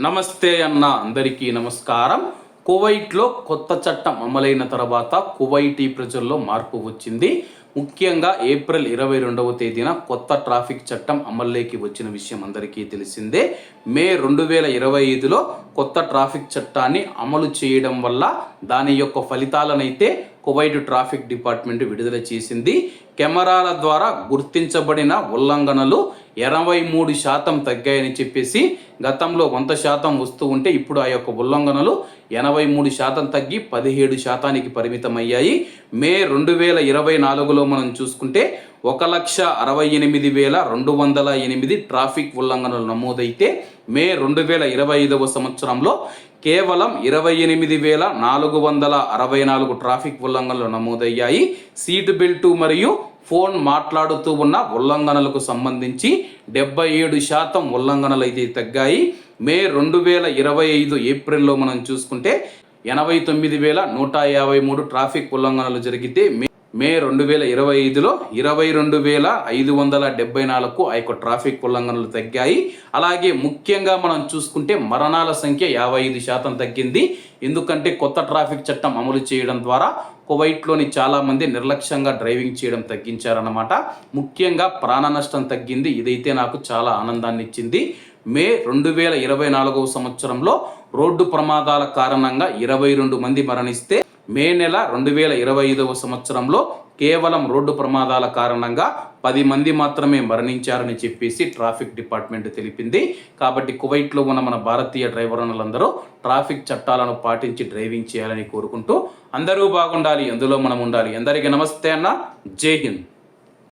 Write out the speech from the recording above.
నమస్తే అన్న అందరికీ నమస్కారం. కువైట్లో కొత్త చట్టం అమలైన తర్వాత కువైటీ ప్రజల్లో మార్పు వచ్చింది. ముఖ్యంగా ఏప్రిల్ ఇరవై రెండవ తేదీన కొత్త ట్రాఫిక్ చట్టం అమల్లోకి వచ్చిన విషయం అందరికీ తెలిసిందే. మే రెండు వేల ఇరవై ఐదులో కొత్త ట్రాఫిక్ చట్టాన్ని అమలు చేయడం వల్ల దాని యొక్క ఫలితాలనైతే కువైట్ ట్రాఫిక్ డిపార్ట్మెంట్ విడుదల చేసింది. కెమెరాల ద్వారా గుర్తించబడిన ఉల్లంఘనలు ఎనభై మూడు శాతం తగ్గాయని చెప్పేసి గతంలో వంద శాతం వస్తూ ఉంటే ఇప్పుడు ఆ యొక్క ఉల్లంఘనలు ఎనభై మూడు శాతం తగ్గి పదిహేడు శాతానికి పరిమితమయ్యాయి. మే రెండు వేల ఇరవై నాలుగులో మనం చూసుకుంటే ఒక లక్ష అరవై ఎనిమిది వేల రెండు వందల ఎనిమిది ట్రాఫిక్ ఉల్లంఘనలు నమోదైతే మే రెండు వేల ఇరవై ఐదవ సంవత్సరంలో కేవలం ఇరవై ఎనిమిది వేల నాలుగు వందల అరవై నాలుగు ట్రాఫిక్ ఉల్లంఘనలు నమోదయ్యాయి. సీటు బెల్ట్ మరియు ఫోన్ మాట్లాడుతూ ఉన్న ఉల్లంఘనలకు సంబంధించి డెబ్బై ఏడు శాతం ఉల్లంఘనలు అయితే తగ్గాయి. మే రెండు వేల ఇరవై ఐదు ఏప్రిల్లో మనం చూసుకుంటే ఎనభై తొమ్మిది వేల నూట యాభై మూడు ట్రాఫిక్ ఉల్లంఘనలు జరిగితే మే మే రెండు వేల ఇరవై ఐదులో ఇరవై రెండు వేల ఐదు వందల డెబ్బై నాలుగు ఆ యొక్క ట్రాఫిక్ ఉల్లంఘనలు తగ్గాయి. అలాగే ముఖ్యంగా మనం చూసుకుంటే మరణాల సంఖ్య యాభై ఐదు శాతం తగ్గింది. ఎందుకంటే కొత్త ట్రాఫిక్ చట్టం అమలు చేయడం ద్వారా కువైట్లోని చాలామంది నిర్లక్ష్యంగా డ్రైవింగ్ చేయడం తగ్గించారన్నమాట. ముఖ్యంగా ప్రాణ నష్టం తగ్గింది. ఇదైతే నాకు చాలా ఆనందాన్ని ఇచ్చింది. మే రెండు వేల ఇరవై నాలుగవ సంవత్సరంలో రోడ్డు ప్రమాదాల కారణంగా ఇరవై రెండు మంది మరణిస్తే మే నెల రెండు వేల ఇరవై ఐదవ సంవత్సరంలో కేవలం రోడ్డు ప్రమాదాల కారణంగా పది మంది మాత్రమే మరణించారని చెప్పేసి ట్రాఫిక్ డిపార్ట్మెంట్ తెలిపింది. కాబట్టి కువైట్లో ఉన్న మన భారతీయ డ్రైవర్లందరూ ట్రాఫిక్ చట్టాలను పాటించి డ్రైవింగ్ చేయాలని కోరుకుంటూ అందరూ బాగుండాలి అందులో మనం ఉండాలి. అందరికీ నమస్తే అన్న. జై హింద్.